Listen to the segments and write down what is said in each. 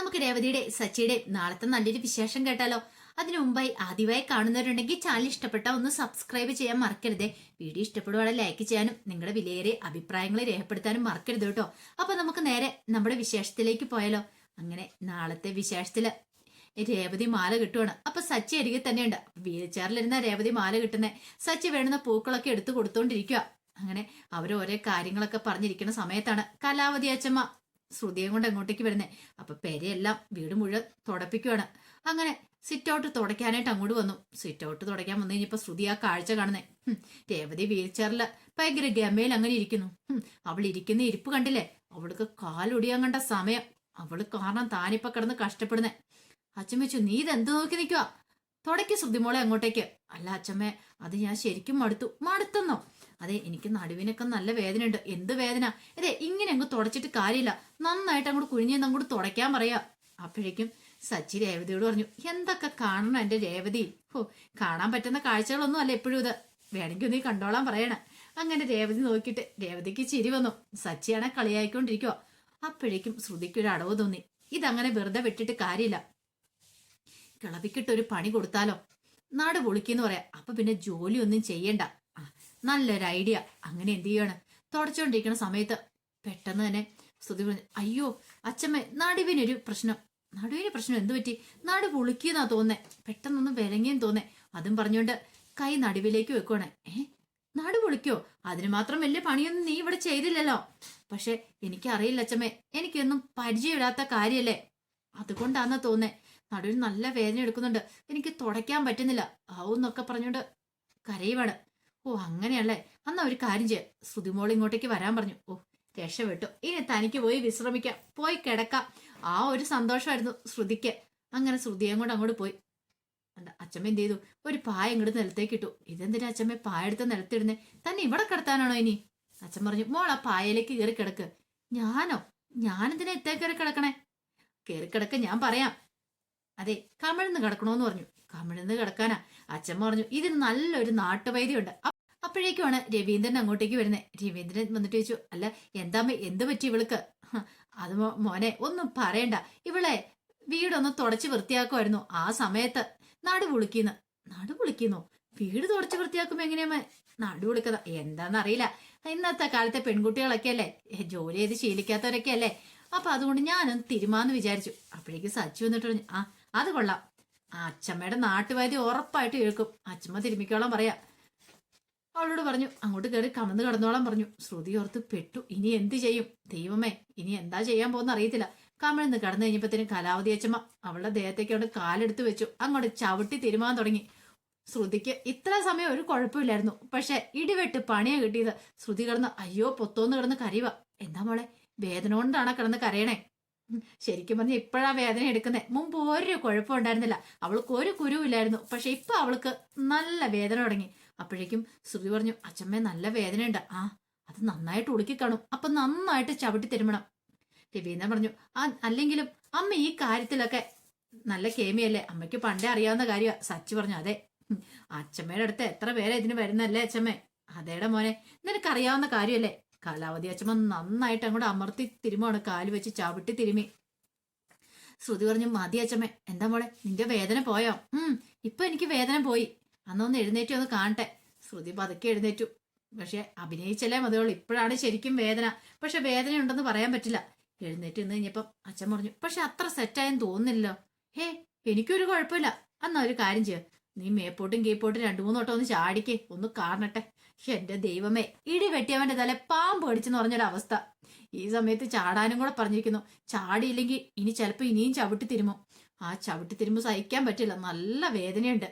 നമുക്ക് രേവതിയുടെ സച്ചിയുടെ നാളത്തെ നല്ലൊരു വിശേഷം കേട്ടാലോ? അതിനു മുമ്പായി ആദ്യമായി കാണുന്നവരുണ്ടെങ്കിൽ ചാനൽ ഇഷ്ടപ്പെട്ട ഒന്ന് സബ്സ്ക്രൈബ് ചെയ്യാൻ മറക്കരുത്. വീഡിയോ ഇഷ്ടപ്പെടുവാണെങ്കിൽ ലൈക്ക് ചെയ്യാനും നിങ്ങളുടെ വിലയേറിയ അഭിപ്രായങ്ങൾ രേഖപ്പെടുത്താനും മറക്കരുത് കേട്ടോ. അപ്പൊ നമുക്ക് നേരെ നമ്മുടെ വിശേഷത്തിലേക്ക് പോയാലോ? അങ്ങനെ നാളത്തെ വിശേഷത്തിൽ രേവതി മാല കിട്ടുവാണ്. അപ്പൊ സച്ചി അരികെ തന്നെയുണ്ട്. വീൽ ചെയറിലിരുന്ന രേവതി മാല കിട്ടുന്നേ. സച്ചി വേണ്ടുന്ന പൂക്കളൊക്കെ എടുത്തു കൊടുത്തോണ്ടിരിക്കുക അങ്ങനെ അവർ കാര്യങ്ങളൊക്കെ പറഞ്ഞിരിക്കുന്ന സമയത്താണ്. കലാവതി അച്ചമ്മ ശ്രുതിയെ കൊണ്ട് അങ്ങോട്ടേക്ക് വരുന്നത് അപ്പൊ പെരയെല്ലാം വീട് മുഴുവൻ തുടപ്പിക്കുവാണ്. അങ്ങനെ സിറ്റ് ഔട്ട് തുടയ്ക്കാനായിട്ട് അങ്ങോട്ട് വന്നു. സിറ്റ് ഔട്ട് തുടയ്ക്കാൻ വന്നു കഴിഞ്ഞപ്പോ ശ്രുതി ആ കാഴ്ച കാണുന്നേ. രേവതി വീൽ ചെയറിൽ ഭയങ്കര ഗമയിൽ അങ്ങനെ ഇരിക്കുന്നു. അവൾ ഇരിക്കുന്ന ഇരിപ്പ് കണ്ടില്ലേ? അവൾക്ക് കാലൊടിയാൻ കണ്ട സമയം. അവൾ കാരണം താനിപ്പോ കിടന്ന് കഷ്ടപ്പെടുന്നേ. അച്ഛൻ വെച്ചു നീ ഇതെന്ത് നോക്കി നിൽക്കുക തുടയ്ക്ക് ശ്രുതിമോളെ അങ്ങോട്ടേക്ക്. അല്ല അച്ഛമ്മേ അത് ഞാൻ ശരിക്കും മടുത്തു. മടുത്തെന്നോ? അതെ എനിക്ക് നടുവിനൊക്കെ നല്ല വേദന ഉണ്ട് എന്ത് വേദന? അതെ ഇങ്ങനെ അങ്ങ് തുടച്ചിട്ട് കാര്യമില്ല. നന്നായിട്ട് അങ്ങോട്ട് കുഴിഞ്ഞെന്ന് അങ്ങോട്ട് തുടയ്ക്കാൻ പറയാ. അപ്പോഴേക്കും സച്ചി രേവതിയോട് പറഞ്ഞു എന്തൊക്കെ കാണണം എന്റെ രേവതി? ഓ കാണാൻ പറ്റുന്ന കാഴ്ചകളൊന്നും അല്ല എപ്പോഴും ഇത്. വേണമെങ്കിൽ നീ കണ്ടോളാൻ പറയണ. അങ്ങനെ രേവതി നോക്കിയിട്ട് രേവതിക്ക് ചിരി വന്നു. സച്ചിയാണെ കളിയായിക്കൊണ്ടിരിക്കുക അപ്പോഴേക്കും ശ്രുതിക്ക് ഒരു അടവ് തോന്നി. ഇതങ്ങനെ വെറുതെ വിട്ടിട്ട് കാര്യമില്ല. കിളവിക്കിട്ട് ഒരു പണി കൊടുത്താലോ? നാട് പൊളിക്കെന്ന് പറയാം. അപ്പൊ പിന്നെ ജോലിയൊന്നും ചെയ്യണ്ട. നല്ലൊരു ഐഡിയ. അങ്ങനെ എന്ത് ചെയ്യാണ്? തുടച്ചുകൊണ്ടിരിക്കുന്ന സമയത്ത് പെട്ടെന്ന് തന്നെ സ്തുതി പറഞ്ഞു അയ്യോ അച്ഛമ്മ നടുവിനൊരു പ്രശ്നം. നടുവിന് പ്രശ്നം എന്ത് പറ്റി? നാട് പൊളിക്കുന്നാ തോന്നേ പെട്ടെന്നൊന്നും വിലങ്ങിയും തോന്നേ അതും പറഞ്ഞുകൊണ്ട് കൈ നടുവിലേക്ക് വെക്കുവാണ്. ഏ നാട് പൊളിക്കോ? അതിന് മാത്രം വലിയ പണിയൊന്നും നീ ഇവിടെ ചെയ്തില്ലല്ലോ. പക്ഷെ എനിക്കറിയില്ല അച്ഛമ്മേ എനിക്കൊന്നും പരിചയമില്ലാത്ത കാര്യല്ലേ? അതുകൊണ്ടാന്ന് തോന്നേ നടുവിൽ നല്ല വേദന എടുക്കുന്നുണ്ട്. എനിക്ക് തുടയ്ക്കാൻ പറ്റുന്നില്ല. ആവുന്നൊക്കെ പറഞ്ഞുകൊണ്ട് കരയുവാണ്. ഓ അങ്ങനെയല്ലേ? അന്നാ ഒരു കാര്യം ചെയ്യാം. ശ്രുതിമോൾ ഇങ്ങോട്ടേക്ക് വരാൻ പറഞ്ഞു. ഓ രക്ഷപ്പെട്ടു. ഇനി തനിക്ക് പോയി വിശ്രമിക്കാം. പോയി കിടക്കാം. ആ ഒരു സന്തോഷമായിരുന്നു ശ്രുതിക്ക്. അങ്ങനെ ശ്രുതിയെ കൊണ്ട് അങ്ങോട്ട് പോയി. അച്ഛമ്മ എന്ത് ചെയ്തു? ഒരു പായ ഇങ്ങോട്ട് നിലത്തേക്ക് ഇട്ടു. ഇതെന്തിനാ അച്ഛമ്മ പായ എടുത്ത് നിലത്തിടുന്നേ? തന്നെ ഇവിടെ കിടത്താനാണോ ഇനി? അച്ഛൻ പറഞ്ഞു മോൾ ആ പായയിലേക്ക് കയറി കിടക്ക്. ഞാനോ? ഞാനെന്തിനാ ഇത്തേ കയറി കിടക്കണേ? കയറി കിടക്ക ഞാൻ പറയാം. അതെ കമിഴ്ന്ന് കിടക്കണോന്ന് പറഞ്ഞു. കമിഴ്ന്ന് കിടക്കാനാ. അച്ഛൻ പറഞ്ഞു ഇതിന് നല്ലൊരു നാട്ടുവൈദ്യമുണ്ട് അപ്പോഴേക്കുമാണ് രവീന്ദ്രൻ അങ്ങോട്ടേക്ക് വരുന്നത്. രവീന്ദ്രൻ വന്നിട്ട് ചോദിച്ചു അല്ല എന്താമ്മ എന്ത് പറ്റി ഇവൾക്ക്? അത് മോനെ ഒന്നും പറയണ്ട. ഇവളെ വീടൊന്ന് തുടച്ച് വൃത്തിയാക്കുമായിരുന്നു ആ സമയത്ത്. നടു പൊളിക്കുന്നു. നടു പൊളിക്കുന്നു? വീട് തുടച്ച് വൃത്തിയാക്കുമ്പോ എങ്ങനെയാ നടു പൊളിക്കുന്ന എന്താന്നറിയില്ല. ഇന്നത്തെ കാലത്തെ പെൺകുട്ടികളൊക്കെ അല്ലേ ജോലി ചെയ്ത് ശീലിക്കാത്തവരൊക്കെ അല്ലേ അപ്പൊ അതുകൊണ്ട് ഞാനൊന്ന് തിരുമാന്ന് വിചാരിച്ചു. അപ്പോഴേക്ക് സച്ചു വന്നിട്ട് പറഞ്ഞു ആ അത് കൊള്ളാം. ആ അച്ഛമ്മയുടെ ഉറപ്പായിട്ട് കേൾക്കും. അച്ഛമ്മ തിരുമിക്കോളം പറയാ. അവളോട് പറഞ്ഞു അങ്ങോട്ട് കയറി കമന്ന് കടന്നോളാൻ പറഞ്ഞു. ശ്രുതി ഓർത്ത് പെട്ടു. ഇനി എന്ത് ചെയ്യും? ദൈവമേ ഇനി എന്താ ചെയ്യാൻ പോകുന്ന അറിയത്തില്ല. കമിഴ്ന്ന് കടന്നു കഴിഞ്ഞപ്പോഴത്തേനും കലാവതി അച്ഛമ്മ അവളുടെ ദേഹത്തേക്ക് അവിടെ കാലെടുത്ത് വെച്ചു. അങ്ങോട്ട് ചവിട്ടി തിരുമാൻ തുടങ്ങി. ശ്രുതിക്ക് ഇത്ര സമയം ഒരു കുഴപ്പമില്ലായിരുന്നു. പക്ഷെ ഇടിവെട്ട് പണിയാ കിട്ടിയത്. ശ്രുതി കിടന്ന് അയ്യോ പൊത്തോന്ന് കിടന്ന് കരയുക എന്താ മോളെ? വേദന കൊണ്ടാണ് കിടന്ന് കരയണേ? ശരിക്കും പറഞ്ഞ ഇപ്പോഴാ വേദന എടുക്കുന്നത് മുമ്പ് ഒരു കുഴപ്പം ഉണ്ടായിരുന്നില്ല. അവൾക്ക് ഒരു കുരുവില്ലായിരുന്നു. പക്ഷെ ഇപ്പൊ അവൾക്ക് നല്ല വേദന തുടങ്ങി. അപ്പോഴേക്കും ശ്രുതി പറഞ്ഞു അച്ഛമ്മ നല്ല വേദനയുണ്ട്. ആ അത് നന്നായിട്ട് ഉളുക്കി കാണും. അപ്പൊ നന്നായിട്ട് ചവിട്ടി തിരുമണം. രവീന്ദ്രൻ പറഞ്ഞു ആ അല്ലെങ്കിലും അമ്മ ഈ കാര്യത്തിലൊക്കെ നല്ല കേമിയല്ലേ? അമ്മയ്ക്ക് പണ്ടേ അറിയാവുന്ന കാര്യമാ സച്ചി പറഞ്ഞു അതെ. അച്ഛമ്മയുടെ അടുത്ത് എത്ര പേരെ ഇതിന് വരുന്നല്ലേ അച്ഛമ്മേ? അതേടെ മോനെ നിനക്കറിയാവുന്ന കാര്യമല്ലേ? കാലാവധി. അച്ഛമ്മ നന്നായിട്ട് അങ്ങോട്ട് അമർത്തി തിരുമാണ് കാൽ വെച്ച് ചവിട്ടി തിരുമി. ശ്രുതി പറഞ്ഞു മതി അച്ഛമ്മ എന്താ മോളെ നിന്റെ വേദന പോയോ? ഉം ഇപ്പൊ എനിക്ക് വേദന പോയി. അന്നൊന്ന് എഴുന്നേറ്റ് ഒന്ന് കാണട്ടെ. ശ്രുതി പതുക്കെ എഴുന്നേറ്റു. പക്ഷെ അഭിനയിച്ചല്ലേ മതിയുള്ളൂ ഇപ്പോഴാണ് ശരിക്കും വേദന. പക്ഷെ വേദന ഉണ്ടെന്ന് പറയാൻ പറ്റില്ല. എഴുന്നേറ്റ് നിന്ന് കഴിഞ്ഞപ്പം അച്ഛൻ പറഞ്ഞു പക്ഷെ അത്ര സെറ്റായെന്ന് തോന്നുന്നില്ലല്ലോ. ഹേ എനിക്കൊരു കുഴപ്പമില്ല. എന്നാ ഒരു കാര്യം ചെയ്യ. നീ മേപ്പോട്ടും കീപ്പോട്ടും രണ്ടു മൂന്ന് വട്ടം ഒന്ന് ചാടിക്കേ ഒന്ന് കാണട്ടെ. എന്റെ ദൈവമേ ഇടി വെട്ടിയവന്റെ തല പാമ്പ് അടിച്ചെന്ന് പറഞ്ഞൊരവസ്ഥ ഈ സമയത്ത് ചാടാനും കൂടെ പറഞ്ഞിരിക്കുന്നു ചാടിയില്ലെങ്കിൽ ഇനി ചിലപ്പോൾ ഇനിയും ചവിട്ടി തിരുമോ. ആ ചവിട്ടി തിരുമ്പ് സഹിക്കാൻ പറ്റില്ല നല്ല വേദനയുണ്ട്.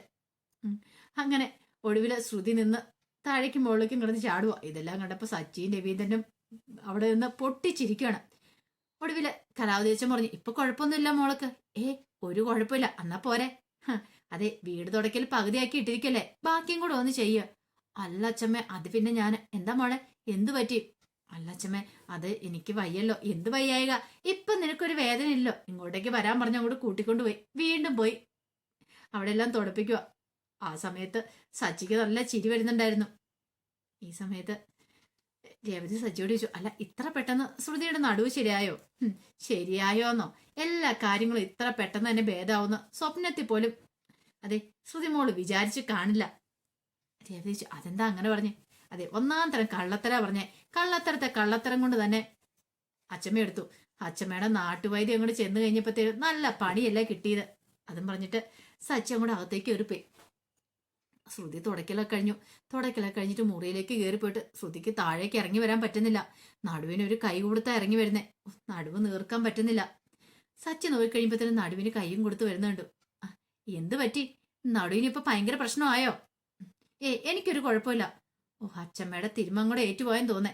അങ്ങനെ ഒടുവിൽ ശ്രുതി നിന്ന് താഴേക്ക് മുകളിലേക്കും കിടന്ന് ചാടുക ഇതെല്ലാം കണ്ടപ്പോൾ സച്ചിൻ രവീന്ദ്രനും അവിടെ നിന്ന് പൊട്ടിച്ചിരിക്കുകയാണ് ഒടുവിൽ കലാവതീച്ചൻ പറഞ്ഞു ഇപ്പൊ കുഴപ്പമൊന്നുമില്ല മോൾക്ക്. ഏ ഒരു കുഴപ്പമില്ല എന്നാ പോരെ? അതെ വീട് തുടക്കൽ പകുതിയാക്കി ഇട്ടിരിക്കല്ലേ? ബാക്കിയും കൂടെ ഒന്ന് ചെയ്യുക അല്ല അച്ഛമ്മേ അത് പിന്നെ ഞാൻ എന്താ മോളെ? എന്തു പറ്റി? അല്ല അച്ഛമ്മേ അത് എനിക്ക് വയ്യല്ലോ. എന്ത് വയ്യായിക? ഇപ്പൊ നിനക്കൊരു വേദന ഇല്ലോ ഇങ്ങോട്ടേക്ക് വരാൻ പറഞ്ഞ അങ്ങോട്ട് കൂട്ടിക്കൊണ്ടുപോയി വീണ്ടും പോയി. അവിടെ എല്ലാം തുടപ്പിക്കുക. ആ സമയത്ത് സച്ചിക്ക് നല്ല ചിരി വരുന്നുണ്ടായിരുന്നു. ഈ സമയത്ത് രേവതി സജ്ജിയോട് ചോദിച്ചു അല്ല ഇത്ര പെട്ടെന്ന് ശ്രുതിയുടെ നടുവ് ശരിയായോ? ശരിയായോന്നോ? എല്ലാ കാര്യങ്ങളും ഇത്ര പെട്ടെന്ന് തന്നെ ഭേദാവുന്ന സ്വപ്നത്തിൽ പോലും അതെ ശ്രുതി മോൾ വിചാരിച്ച് കാണില്ല. രേവതി ചോദിച്ചു അതെന്താ അങ്ങനെ പറഞ്ഞേ? അതെ ഒന്നാം തരം കള്ളത്തര പറഞ്ഞേ. കള്ളത്തരത്തെ കള്ളത്തരം കൊണ്ട് തന്നെ അച്ഛമ്മ എടുത്തു. അച്ഛമ്മയുടെ നാട്ടുവൈദ്യം അങ്ങോട്ട് ചെന്ന് കഴിഞ്ഞപ്പോഴത്തേക്കും നല്ല പണിയല്ലേ കിട്ടിയത്. അതും പറഞ്ഞിട്ട് സച്ചി അങ്ങോട്ട് അകത്തേക്ക് കയറിപ്പോയി ശ്രുതി തുടക്കലൊക്കെ കഴിഞ്ഞു. തുടക്കലൊക്കെ കഴിഞ്ഞിട്ട് മുറിയിലേക്ക് കയറി പോയിട്ട് ശ്രുതിക്ക് താഴേക്ക് ഇറങ്ങി വരാൻ പറ്റുന്നില്ല. നടുവിന് ഒരു കൈ കൊടുത്താ ഇറങ്ങി വരുന്നേ. നടുവ് നീർക്കാൻ പറ്റുന്നില്ല. സച്ചി നോക്കിക്കഴിയുമ്പോഴത്തേനും നടുവിന് കൈയും കൊടുത്ത് വരുന്നുണ്ട്. എന്ത് പറ്റി? നടുവിനിപ്പോ ഭയങ്കര പ്രശ്നമായോ? ഏ എനിക്കൊരു കുഴപ്പമില്ല. ഓ അച്ഛമ്മയുടെ തിരുമം കൂടെ ഏറ്റുപോയെന്ന് തോന്നേ.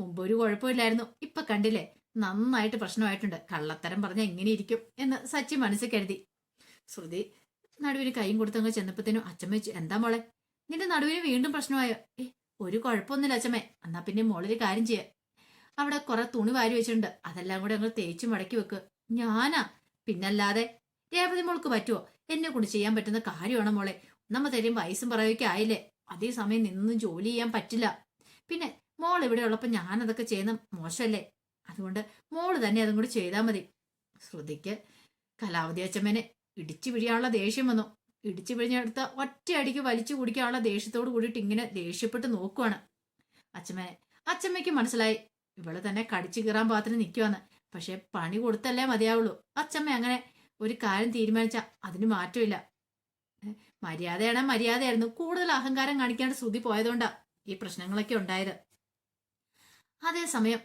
മുമ്പ് ഒരു കുഴപ്പമില്ലായിരുന്നു. ഇപ്പൊ കണ്ടില്ലേ? നന്നായിട്ട് പ്രശ്നമായിട്ടുണ്ട്. കള്ളത്തരം പറഞ്ഞ എങ്ങനെ ഇരിക്കും എന്ന് സച്ചി മനസ്സിൽ കരുതി. ശ്രുതി നടുവിന് കൈയും കൊടുത്തങ്ങ് ചെന്നപ്പത്തേനും അച്ഛമ്മ എന്താ മോളെ? നിന്റെ നടുവിന് വീണ്ടും പ്രശ്നമായോ? ഏ ഒരു കുഴപ്പമൊന്നുമില്ല അച്ചമ്മേ എന്നാ പിന്നെ മോളൊരു കാര്യം ചെയ്യ. അവിടെ കുറെ തുണി വാരി വെച്ചിട്ടുണ്ട്. അതെല്ലാം കൂടെ അങ്ങ് തേച്ച് മടക്കി വെക്ക്. ഞാനാ. പിന്നല്ലാതെ രേവതി മോൾക്ക് പറ്റുമോ എന്നെ കൊണ്ട് ചെയ്യാൻ പറ്റുന്ന കാര്യമാണ് മോളെ. നമ്മ തരും വയസ്സും പറയൊക്കെ ആയില്ലേ? അതേ സമയം നിന്നൊന്നും ജോലി ചെയ്യാൻ പറ്റില്ല. പിന്നെ മോൾ ഇവിടെ ഉള്ളപ്പോൾ ഞാനതൊക്കെ ചെയ്യുന്ന മോശമല്ലേ അതുകൊണ്ട് മോൾ തന്നെ അതും കൂടി ചെയ്താൽ മതി. ശ്രുതിക്ക് കലാവതി അച്ചമ്മനെ ഇടിച്ചു പിഴിയാനുള്ള ദേഷ്യം വന്നു. ഇടിച്ചു പിഴിഞ്ഞെടുത്ത ഒറ്റയടിക്ക് വലിച്ചു കുടിക്കാനുള്ള ദേഷ്യത്തോട് കൂടിയിട്ട് ഇങ്ങനെ ദേഷ്യപ്പെട്ട് നോക്കുവാണ്. അച്ഛമ്മനെ അച്ഛമ്മയ്ക്ക് മനസ്സിലായി. ഇവൾ തന്നെ കടിച്ചു കീറാൻ പാത്തിന് നിൽക്കുവാന്ന് പക്ഷെ പണി കൊടുത്തല്ലേ മതിയാവുള്ളൂ. അച്ഛമ്മ അങ്ങനെ ഒരു കാര്യം തീരുമാനിച്ച അതിന് മാറ്റമില്ല. മര്യാദയാണ് മര്യാദയായിരുന്നു. കൂടുതൽ അഹങ്കാരം കാണിക്കാണ്ട് ശ്രുതി പോയതുകൊണ്ടാ ഈ പ്രശ്നങ്ങളൊക്കെ ഉണ്ടായത്. അതേസമയം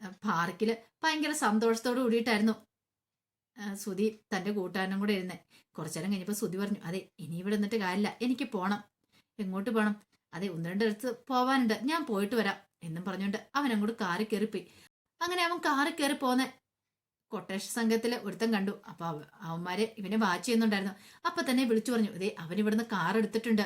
ഏ, പാർക്കിൽ ഭയങ്കര സന്തോഷത്തോട് കൂടിയിട്ടായിരുന്നു സുധി തന്റെ കൂട്ടുകാരനും കൂടെ ഇരുന്നേ. കുറച്ചേരം കഴിഞ്ഞപ്പോൾ സുധി പറഞ്ഞു അതെ ഇനി ഇവിടെ നിന്നിട്ട് കാര്യമില്ല. എനിക്ക് പോകണം എങ്ങോട്ട് പോകണം അതെ ഒന്ന് രണ്ട് അടുത്ത് പോവാനുണ്ട്. ഞാൻ പോയിട്ട് വരാം. എന്നും പറഞ്ഞുകൊണ്ട് അവൻ അങ്ങോട്ട് കാറി കയറിപ്പോയി അങ്ങനെ അവൻ കാറി കയറി പോന്നെ. കൊട്ടേഷ സംഘത്തിലെ ഒരുത്തൻ കണ്ടു. അപ്പൊ അവന്മാരെ അവന്മാര് ഇവനെ വാച്ച് ചെയ്യുന്നുണ്ടായിരുന്നു. അപ്പൊ തന്നെ വിളിച്ചു പറഞ്ഞു അതെ അവൻ ഇവിടുന്ന് കാർ എടുത്തിട്ടുണ്ട്.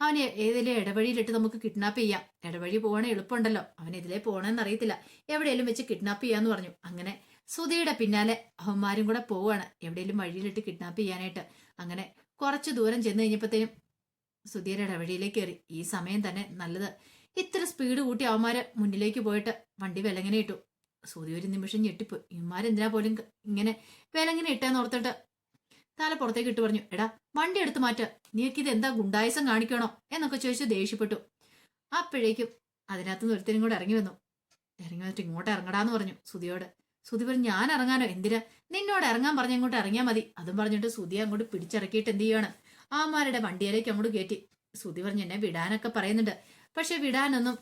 അവന് ഏതെങ്കിലും ഇടവഴിയിലിട്ട് നമുക്ക് കിഡ്നാപ്പ് ചെയ്യാം. ഇടവഴി പോകണേ എളുപ്പമുണ്ടല്ലോ. അവൻ ഇതിലേ പോകണമെന്ന് അറിയത്തില്ല. എവിടെയെങ്കിലും വെച്ച് കിഡ്നാപ്പ് ചെയ്യാന്ന് പറഞ്ഞു. അങ്ങനെ സുധിയുടെ പിന്നാലെ അവന്മാരും കൂടെ പോവാണ്. എവിടെയെങ്കിലും വഴിയിലിട്ട് കിഡ്നാപ്പ് ചെയ്യാനായിട്ട്. അങ്ങനെ കുറച്ച് ദൂരം ചെന്ന് കഴിഞ്ഞപ്പോഴത്തേനും സുധീരെ ഇടവഴിയിലേക്ക് കയറി. ഈ സമയം തന്നെ നല്ലത്. ഇത്ര സ്പീഡ് കൂട്ടി അവന്മാര് മുന്നിലേക്ക് പോയിട്ട് വണ്ടി വിലങ്ങനെ ഇട്ടു. സുധി ഒരു നിമിഷം ഞെട്ടിപ്പോയി. ഇമാരെന്തിനാ പോലും ഇങ്ങനെ വിലങ്ങനെ ഇട്ടാന്ന് ഓർത്തിട്ട് തല പുറത്തേക്ക് ഇട്ട് പറഞ്ഞു എടാ വണ്ടി എടുത്ത് മാറ്റ. നീക്ക് ഇത് എന്താ ഗുണ്ടായസം കാണിക്കണോ? എന്നൊക്കെ ചോദിച്ച് ദേഷ്യപ്പെട്ടു. അപ്പോഴേക്കും അതിനകത്തുനിന്ന് ഒരുത്തരും കൂടെ ഇറങ്ങി വന്നു. ഇറങ്ങി വന്നിട്ട് ഇങ്ങോട്ട് ഇറങ്ങടാന്ന് പറഞ്ഞു സുതിയോട് സുതി പറഞ്ഞു ഞാൻ ഇറങ്ങാനോ? എന്തിനാ? നിന്നോട് ഇറങ്ങാൻ പറഞ്ഞ ഇങ്ങോട്ട് ഇറങ്ങിയാൽ മതി. അതും പറഞ്ഞിട്ട് സുതിയെ അങ്ങോട്ട് പിടിച്ചിറക്കിയിട്ട് എന്ത് ചെയ്യാണ്? ആമാരുടെ വണ്ടിയിലേക്ക് അങ്ങോട്ട് കയറ്റി. സുതി പറഞ്ഞു എന്നെ വിടാനൊക്കെ പറയുന്നുണ്ട്. പക്ഷെ വിടാനൊന്നും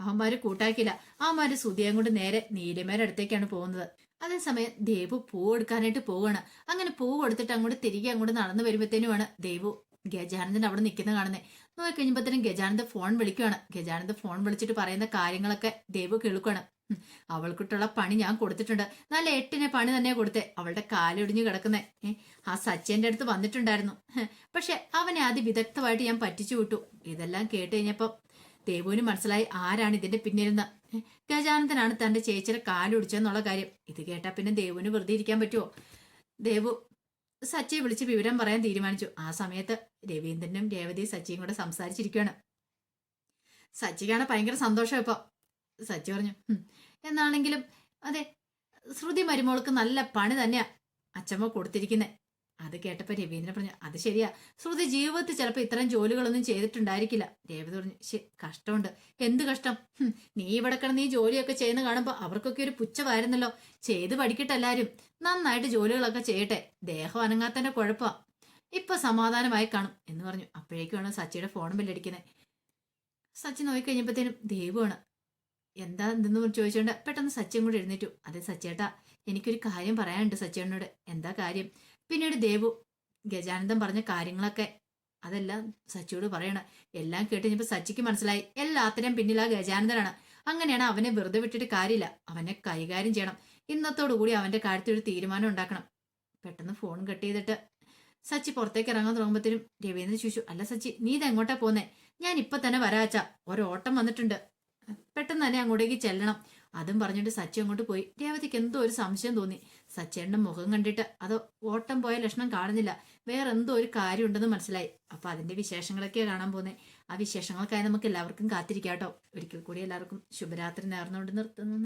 അവന്മാര് കൂട്ടാക്കില്ല അവന്മാര് സുധി കൊണ്ട് നേരെ നീലിമേരുടെ അടുത്തേക്കാണ് പോകുന്നത്. അതേസമയം ദേവു പൂ എടുക്കാനായിട്ട് പോവാണ്. അങ്ങനെ പൂ കൊടുത്തിട്ട് അങ്ങോട്ട് തിരികെ അങ്ങോട്ട് നടന്നു വരുമ്പോഴത്തേനുമാണ് ദേവു ഗജാനന്ദൻ അവിടെ നിൽക്കുന്ന കാണുന്നത് നോക്കി കഴിഞ്ഞപ്പോഴത്തേനും ഗജാനന്ദ ഫോൺ വിളിക്കുകയാണ് ഗജാനന്ദ ഫോൺ വിളിച്ചിട്ട് പറയുന്ന കാര്യങ്ങളൊക്കെ ദേവു കേൾക്കുകയാണ് അവൾക്കിട്ടുള്ള പണി ഞാൻ കൊടുത്തിട്ടുണ്ട്. നല്ല എട്ടിനെ പണി തന്നെ കൊടുത്തേ. അവളുടെ കാലൊടിഞ്ഞു കിടക്കുന്നേ. ആ സച്ചിന്റെ അടുത്ത് വന്നിട്ടുണ്ടായിരുന്നു. പക്ഷെ അവനെ അതിവിദഗ്ധമായിട്ട് ഞാൻ പറ്റിച്ചു വിട്ടു. ഇതെല്ലാം കേട്ട് കഴിഞ്ഞപ്പോ ദേവുവിന് മനസ്സിലായി ആരാണ് ഇതിന്റെ പിന്നിലെന്ന്. ഗജാനന്ദനാണ് തന്റെ ചേച്ചിയുടെ കാലൊടിച്ചെന്നുള്ള കാര്യം. ഇത് കേട്ടാ പിന്നെ ദേവുവിന് വെറുതെ ഇരിക്കാൻ പറ്റുമോ ദേവു സച്ചിയെ വിളിച്ച് വിവരം പറയാൻ തീരുമാനിച്ചു. ആ സമയത്ത് രവീന്ദ്രനും രേവതിയും സച്ചിയും കൂടെ സംസാരിച്ചിരിക്കുകയാണ് സച്ചിക്കാണ് ഭയങ്കര സന്തോഷം ഇപ്പൊ. സച്ചി പറഞ്ഞു "ഹും, എന്നാണെങ്കിലും അതെ ശ്രുതി മരുമോൾക്ക് നല്ല പണി തന്നെയാ. അച്ഛമ്മ കൊടുത്തിരിക്കുന്നെ. അത് കേട്ടപ്പോൾ രവീന്ദ്രൻ പറഞ്ഞു അത് ശരിയാ. ശ്രുതി ജീവിതത്തിൽ ചിലപ്പോൾ ഇത്തരം ജോലികളൊന്നും ചെയ്തിട്ടുണ്ടായിരിക്കില്ല. രേവതി പറഞ്ഞു ശരി കഷ്ടമുണ്ട്. എന്ത് കഷ്ടം? നീ ഇവിടെ കിടന്ന് ഈ ജോലിയൊക്കെ ചെയ്യുന്ന കാണുമ്പോൾ അവർക്കൊക്കെ ഒരു പുച്ഛമായിരുന്നല്ലോ. ചെയ്ത് പഠിക്കട്ടെ എല്ലാവരും നന്നായിട്ട് ജോലികളൊക്കെ ചെയ്യട്ടെ. ദേഹം അനങ്ങാത്തന്റെ കുഴപ്പമാ. ഇപ്പൊ സമാധാനമായി കാണും. എന്ന് പറഞ്ഞു. അപ്പോഴേക്കുമാണ് സച്ചിയുടെ ഫോൺ ബില്ലടിക്കുന്നത്. സച്ചി നോക്കിക്കഴിഞ്ഞപ്പോഴത്തേനും ദൈവമാണ്. എന്താ എന്തെന്ന് ചോദിച്ചോണ്ട്? പെട്ടെന്ന് സച്ചിയും കൂടെ എഴുന്നേറ്റു. അതെ സച്ചേട്ടാ എനിക്കൊരു കാര്യം പറയാനുണ്ട് സച്ചേട്ടനോട്. എന്താ കാര്യം? പിന്നീട് ദേവു ഗജാനന്ദം പറഞ്ഞ കാര്യങ്ങളൊക്കെ അതെല്ലാം സച്ചിയോട് പറയണം. എല്ലാം കേട്ട് കഴിഞ്ഞപ്പോ സച്ചിക്ക് മനസ്സിലായി. എല്ലാത്തിനും പിന്നിൽ ആ ഗജാനന്ദനാണ്. അങ്ങനെയാണ് അവനെ വെറുതെ വിട്ടിട്ട് കാര്യമില്ല. അവനെ കൈകാര്യം ചെയ്യണം. ഇന്നത്തോടു കൂടി അവന്റെ കാര്യത്തിൽ ഒരു തീരുമാനം ഉണ്ടാക്കണം. പെട്ടെന്ന് ഫോൺ കട്ട് ചെയ്തിട്ട് സച്ചി പുറത്തേക്ക് ഇറങ്ങാൻ തുടങ്ങുമ്പോഴത്തേനും രവീന്ദ്രൻ ചോദിച്ചു അല്ല സച്ചി നീ ഇത് എങ്ങോട്ടാ പോന്നേ? ഞാൻ ഇപ്പൊ തന്നെ വരാച്ച ഒരോട്ടം വന്നിട്ടുണ്ട്. പെട്ടെന്ന് തന്നെ അങ്ങോട്ടേക്ക് ചെല്ലണം. അതും പറഞ്ഞിട്ട് സച്ചി അങ്ങോട്ട് പോയി. രേവതിക്ക് എന്തോ ഒരു സംശയം തോന്നി. സച്ചേന്റെ മുഖം കണ്ടിട്ട് അത് ഓട്ടം പോയ ലക്ഷണം കാണുന്നില്ല. വേറെ എന്തോ ഒരു കാര്യം ഉണ്ടെന്ന് മനസ്സിലായി. അപ്പൊ അതിന്റെ വിശേഷങ്ങളൊക്കെ കാണാൻ പോന്നെ. ആ വിശേഷങ്ങൾക്കായി നമുക്ക് എല്ലാവർക്കും കാത്തിരിക്കാം കേട്ടോ ഒരിക്കൽ കൂടി എല്ലാവർക്കും ശുഭരാത്രി നേർന്നുകൊണ്ട് നിർത്തുന്നു.